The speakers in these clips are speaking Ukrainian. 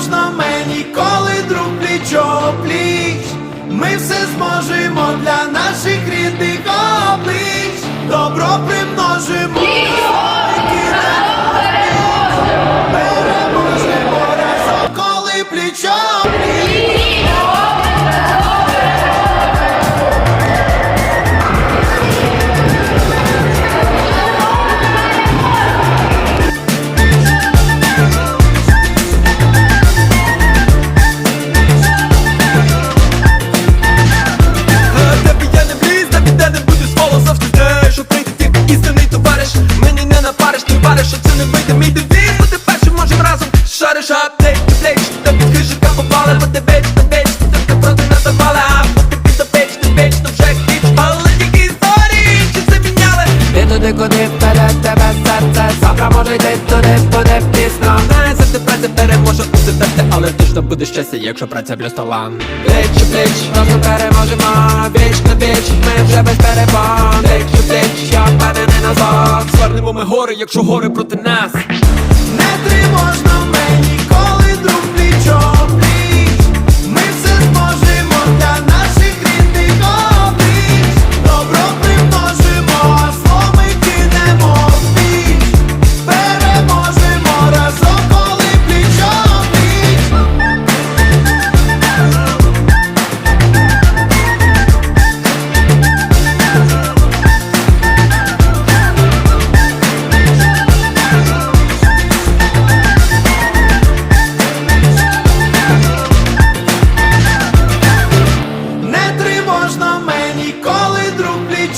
тривожно мені, коли друг плічо пліч. Ми все зможемо для наших рідних облич. Добро примножимо. Тебе серце Завтра може йти туди, буде пізно. Знає, завжди праця переможе усе серце Але точно буде щастя, якщо праця плюс талант Бліч, бліч, Разом переможемо. Віч на віч Ми вже без бліч, чи пліч, я впевнений назад Звернемо ми гори, якщо гори проти нас. Не тривожно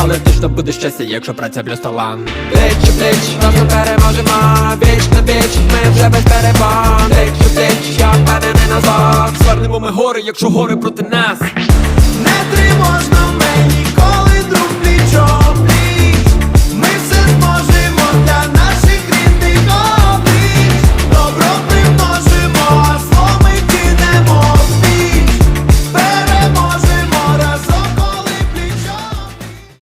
Але точно буде щастя, якщо праця плюс талант Плеч, плеч, Разом переможемо. Віч на віч Ми вже без перебон плеч, плеч, я впевнений назад. Звернемо ми гори, якщо гори проти нас. Не тривожно